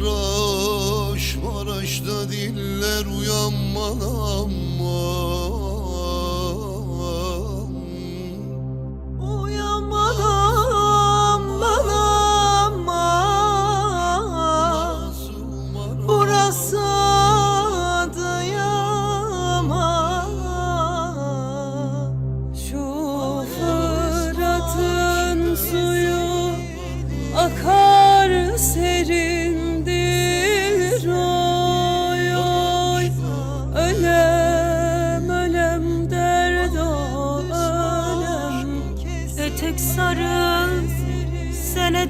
Maraş, Maraş'ta diller uyanman aman Burası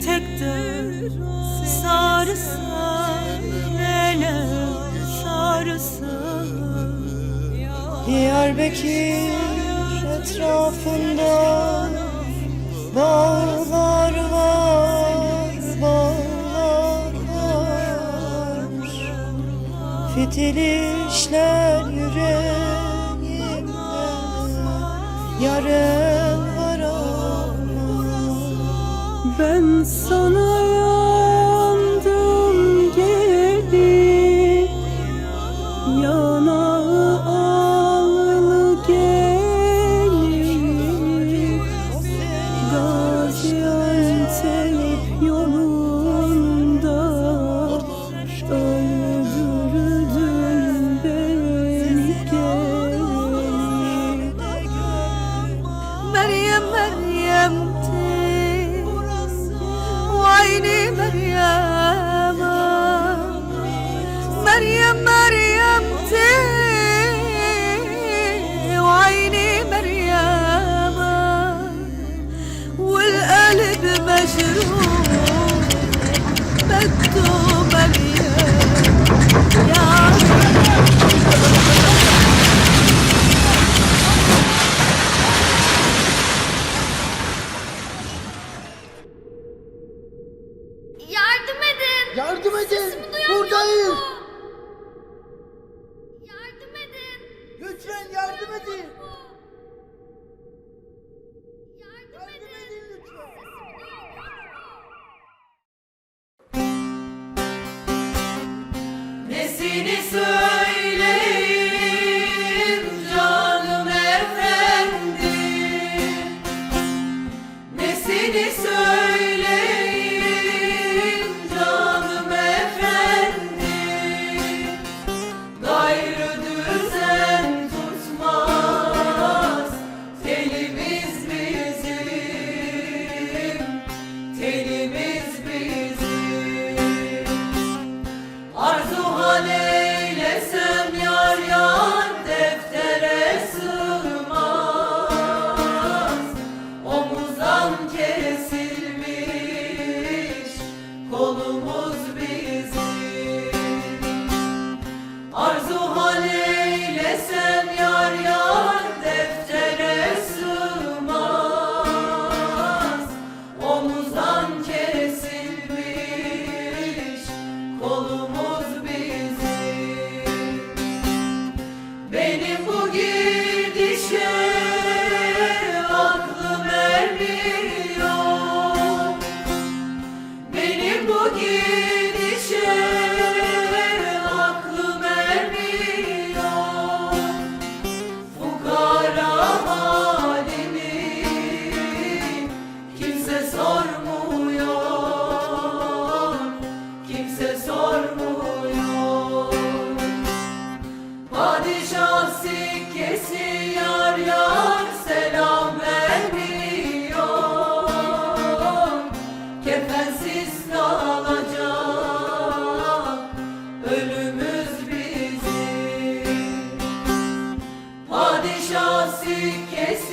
tektir sarsa ele sarsa Diyarbakır etrafında bağlar var bağlar var. Fitil işler yüreğimde. Yarın ben sana Yardım edin. Buradayız. Yardım edin. Lütfen yardım edin. Yardım edin lütfen. Nesini söyle. padişah sikkesi yar selam veriyor. Kefensiz kalacak ölümüz bizim. Padişah sikkesi